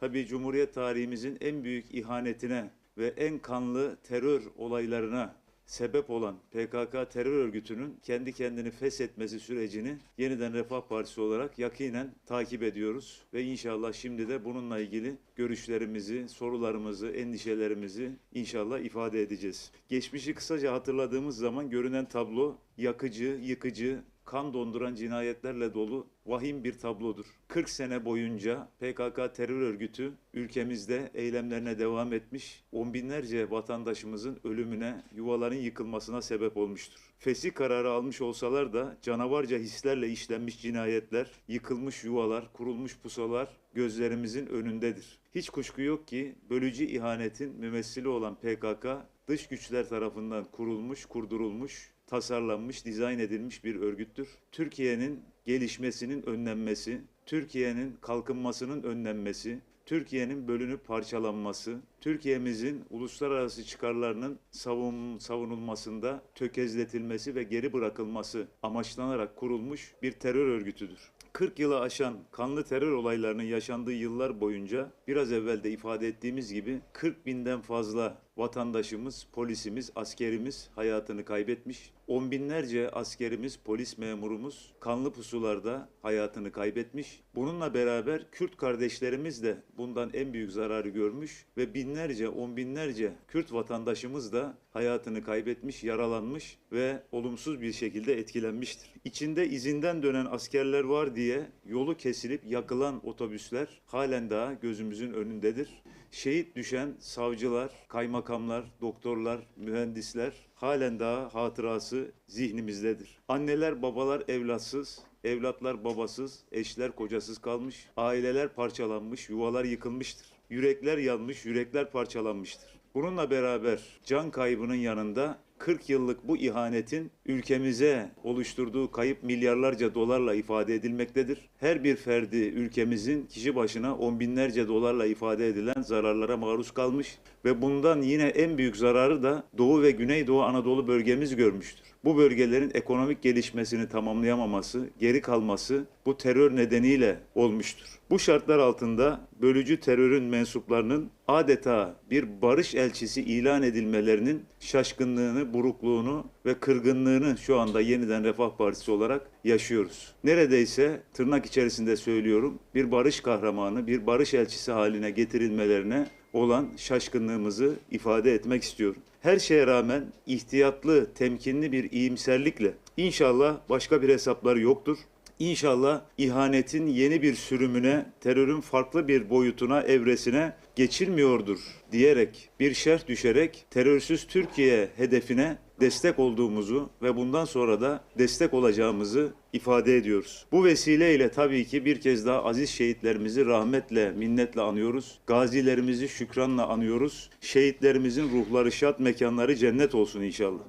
tabii Cumhuriyet tarihimizin en büyük ihanetine ve en kanlı terör olaylarına sebep olan PKK terör örgütünün kendi kendini feshetmesi sürecini yeniden Refah Partisi olarak yakinen takip ediyoruz ve inşallah şimdi de bununla ilgili görüşlerimizi, sorularımızı, endişelerimizi inşallah ifade edeceğiz. Geçmişi kısaca hatırladığımız zaman görünen tablo yakıcı, yıkıcı, kan donduran cinayetlerle dolu vahim bir tablodur. 40 sene boyunca PKK terör örgütü ülkemizde eylemlerine devam etmiş, on binlerce vatandaşımızın ölümüne, yuvaların yıkılmasına sebep olmuştur. Fesih kararı almış olsalar da canavarca hislerle işlenmiş cinayetler, yıkılmış yuvalar, kurulmuş pusalar gözlerimizin önündedir. Hiç kuşku yok ki bölücü ihanetin mümessili olan PKK dış güçler tarafından kurulmuş, kurdurulmuş, tasarlanmış, dizayn edilmiş bir örgüttür. Türkiye'nin gelişmesinin önlenmesi, Türkiye'nin kalkınmasının önlenmesi, Türkiye'nin bölünüp parçalanması, Türkiye'mizin uluslararası çıkarlarının savun, savunulmasında tökezletilmesi ve geri bırakılması amaçlanarak kurulmuş bir terör örgütüdür. 40 yılı aşan kanlı terör olaylarının yaşandığı yıllar boyunca biraz evvel de ifade ettiğimiz gibi 40 binden fazla vatandaşımız, polisimiz, askerimiz hayatını kaybetmiş. On binlerce askerimiz, polis memurumuz kanlı pusularda hayatını kaybetmiş. Bununla beraber Kürt kardeşlerimiz de bundan en büyük zararı görmüş ve binlerce, on binlerce Kürt vatandaşımız da hayatını kaybetmiş, yaralanmış ve olumsuz bir şekilde etkilenmiştir. İçinde izinden dönen askerler var diye yolu kesilip yakılan otobüsler halen daha gözümüzün önündedir. Şehit düşen savcılar, kaymakamlar, doktorlar, mühendisler halen daha hatırası zihnimizdedir. Anneler, babalar evlatsız, evlatlar babasız, eşler kocasız kalmış, aileler parçalanmış, yuvalar yıkılmıştır. Yürekler yanmış, yürekler parçalanmıştır. Bununla beraber can kaybının yanında 40 yıllık bu ihanetin ülkemize oluşturduğu kayıp milyarlarca dolarla ifade edilmektedir. Her bir ferdi ülkemizin kişi başına on binlerce dolarla ifade edilen zararlara maruz kalmış ve bundan yine en büyük zararı da Doğu ve Güneydoğu Anadolu bölgemiz görmüştür. Bu bölgelerin ekonomik gelişmesini tamamlayamaması, geri kalması bu terör nedeniyle olmuştur. Bu şartlar altında bölücü terörün mensuplarının adeta bir barış elçisi ilan edilmelerinin şaşkınlığını, burukluğunu ve kırgınlığını şu anda yeniden Refah Partisi olarak yaşıyoruz. Neredeyse tırnak içerisinde söylüyorum bir barış kahramanı, bir barış elçisi haline getirilmelerine olan şaşkınlığımızı ifade etmek istiyorum. Her şeye rağmen ihtiyatlı, temkinli bir iyimserlikle inşallah başka bir hesapları yoktur. İnşallah ihanetin yeni bir sürümüne, terörün farklı bir boyutuna, evresine geçilmiyordur diyerek bir şerh düşerek terörsüz Türkiye hedefine destek olduğumuzu ve bundan sonra da destek olacağımızı ifade ediyoruz. Bu vesileyle tabii ki bir kez daha aziz şehitlerimizi rahmetle, minnetle anıyoruz. Gazilerimizi şükranla anıyoruz. Şehitlerimizin ruhları şad, mekanları cennet olsun inşallah.